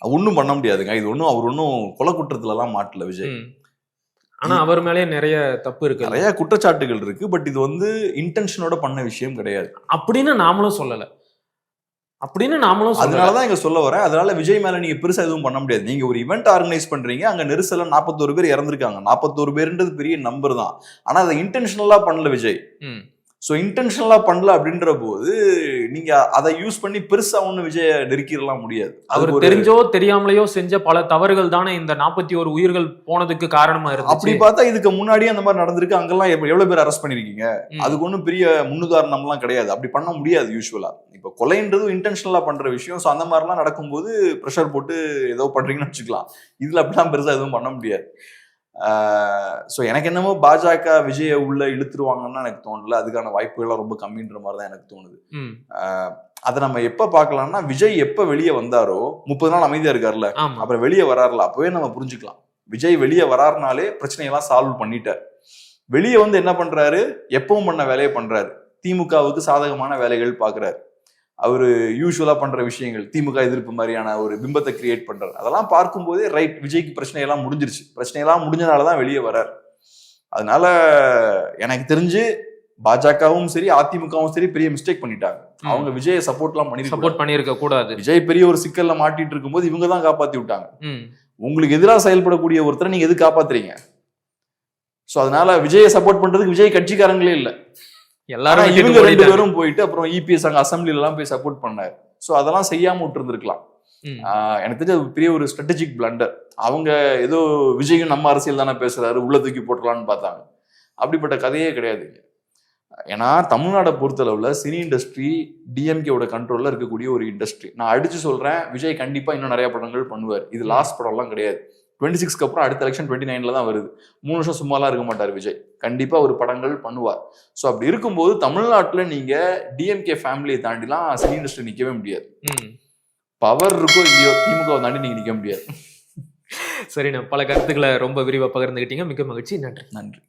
ஒன்றும் பண்ண முடியாதுங்க. இது ஒன்றும் அவர் ஒன்றும் கொலை குற்றத்துல எல்லாம் மாட்டல விஜய். ஆனா அவர் மேலேயே நிறைய தப்பு இருக்கு. நிறைய குற்றச்சாட்டுகள் இருக்கு பட் இது வந்து இன்டென்ஷனோட பண்ண விஷயம் கிடையாது. அப்படின்னு நாமளும் சொல்லல. அப்படின்னு நாமளும் அதனாலதான் இங்க சொல்ல வரேன். அதனால விஜய் மேல நீங்க பெருசா எதுவும் பண்ண முடியாது. நீங்க ஒரு இவெண்ட் ஆர்கனைஸ் பண்றீங்க அங்க நெரிசல்ல நாற்பத்தோரு பேர் இறந்திருக்காங்க. நாற்பத்தோரு பேருன்றது பெரிய நம்பர் தான். ஆனா அதை இன்டென்ஷனலா பண்ணல விஜய். ம். சோ இன்டென்ஷனலா பண்ணல அப்படின்ற போது நீங்க அதை யூஸ் பண்ணி பெருசா ஒண்ணு விஜய நெருக்கிடலாம் முடியாது. அவர் தெரிஞ்சோ தெரியாமலையோ செஞ்ச பல தவறுகள் தானே இந்த நாற்பத்தி ஒரு உயிர்கள் போனதுக்கு காரணமா அப்படி இருந்துச்சு பார்த்தா இதுக்கு முன்னாடியே அந்த மாதிரி நடந்திருக்கு. அங்கெல்லாம் எவ்வ- எவ்வளவு பேர் அரெஸ்ட் பண்ணிருக்கீங்க? ம். அதுக்கு ஒன்றும் பெரிய முன்னுதாரணம்லாம் கிடையாது. அப்படி பண்ண முடியாது யூஸ்வலா இப்போ கொலைன்றது இன்டென்ஷனலா பண்ற விஷயம். ஸோ அந்த மாதிரிலாம் நடக்கும்போது ப்ரெஷர் போட்டு ஏதோ பண்றீங்கன்னு வச்சுக்கலாம். இதுல அப்படிலாம் பெருசா எதுவும் பண்ண முடியாது. ஸோ எனக்கு என்னமோ பாஜக விஜய உள்ள இழுத்துருவாங்கன்னு எனக்கு தோணல. அதுக்கான வாய்ப்புகள்லாம் ரொம்ப கம்மின்ற மாதிரி தான் எனக்கு தோணுது. அதை நம்ம எப்ப பார்க்கலாம்னா விஜய் எப்ப வெளியே வந்தாரோ முப்பது நாள் அமைதியா இருக்காருல்ல அப்புறம் வெளியே வராருல அப்பவே நம்ம புரிஞ்சுக்கலாம். விஜய் வெளியே வராருனாலே பிரச்சனையெல்லாம் சால்வ் பண்ணிட்டார். வெளியே வந்து என்ன பண்றாரு? எப்பவும் பண்ண வேலையை பண்றாரு. திமுகவுக்கு சாதகமான வேலைகள் பாக்குறாரு அவரு யூஸ்வலா பண்ற விஷயங்கள் திமுக எதிர்ப்பு மாதிரியான ஒரு பிம்பத்தை கிரியேட் பண்றாரு. அதெல்லாம் பார்க்கும்போதே ரைட் விஜய்க்கு பிரச்சனையெல்லாம் முடிஞ்சிருச்சு. பிரச்சனையெல்லாம் முடிஞ்சனாலதான் வெளியே வரார். அதனால எனக்கு தெரிஞ்சு பாஜகவும் சரி அதிமுகவும் சரி பெரிய மிஸ்டேக் பண்ணிட்டாங்க. அவங்க விஜயை சப்போர்ட்லாம் பண்ணிருக்க சப்போர்ட் பண்ணியிருக்க கூடாது விஜய் பெரிய ஒரு சிக்கல்ல மாட்டிட்டு இருக்கும்போது இவங்க தான் காப்பாத்தி விட்டாங்க. உங்களுக்கு எதிராக செயல்படக்கூடிய ஒருத்தரை நீங்க எது காப்பாத்துறீங்க? சோ அதனால விஜயை சப்போர்ட் பண்றதுக்கு விஜய் கட்சிக்காரங்களே இல்ல. எல்லாரும் இவங்க ரெண்டு. பேரும் போயிட்டு அப்புறம் இபிஎஸ் அங்க அசம்பிளில எல்லாம் போய் சப்போர்ட் பண்ணாரு. சோ அதெல்லாம் செய்யாம விட்டு இருந்திருக்கலாம் ம். எனக்கு தெரிஞ்ச பெரிய ஒரு ஸ்ட்ராட்டஜிக் பிளண்டர் அவங்க ஏதோ விஜயும் நம்ம அரசியல் தானே பேசுறாரு உள்ள தூக்கி போட்டுடலாம்னு பார்த்தாங்க. அப்படிப்பட்ட கதையே கிடையாது. ஏன்னா தமிழ்நாடை பொறுத்தளவுல சினி இண்டஸ்ட்ரி டிஎம்கேவோட கண்ட்ரோல்ல இருக்கக்கூடிய ஒரு இண்டஸ்ட்ரி நான் அடிச்சு சொல்றேன் விஜய் கண்டிப்பா இன்னும் நிறைய படங்கள் பண்ணுவார். இது லாஸ்ட் படம்லாம் கிடையாது. டுவெண்ட்டி சிக்ஸ்க்கு அப்புறம் அடுத்த எலெக்ஷன் டுவெண்ட்டி நைன்ல தான் வருது. மூணு வருஷம் சும்மாலாம் இருக்க மாட்டார் விஜய். கண்டிப்பா ஒரு படங்கள் பண்ணுவார். ஸோ அப்படி இருக்கும்போது தமிழ்நாட்டுல நீங்க டிஎம்கே ஃபேமிலியை தாண்டிலாம் சினி இண்டஸ்ட்ரி நிக்கவே முடியாது. ம். பவர் இருக்கோ இல்லையோ திமுக தாண்டி நீங்க நிக்க முடியாது. சரிண்ணா பல கருத்துக்களை ரொம்ப விரிவா பகிர்ந்துகிட்டீங்க. மிக்க மகிழ்ச்சி. நன்றி. நன்றி.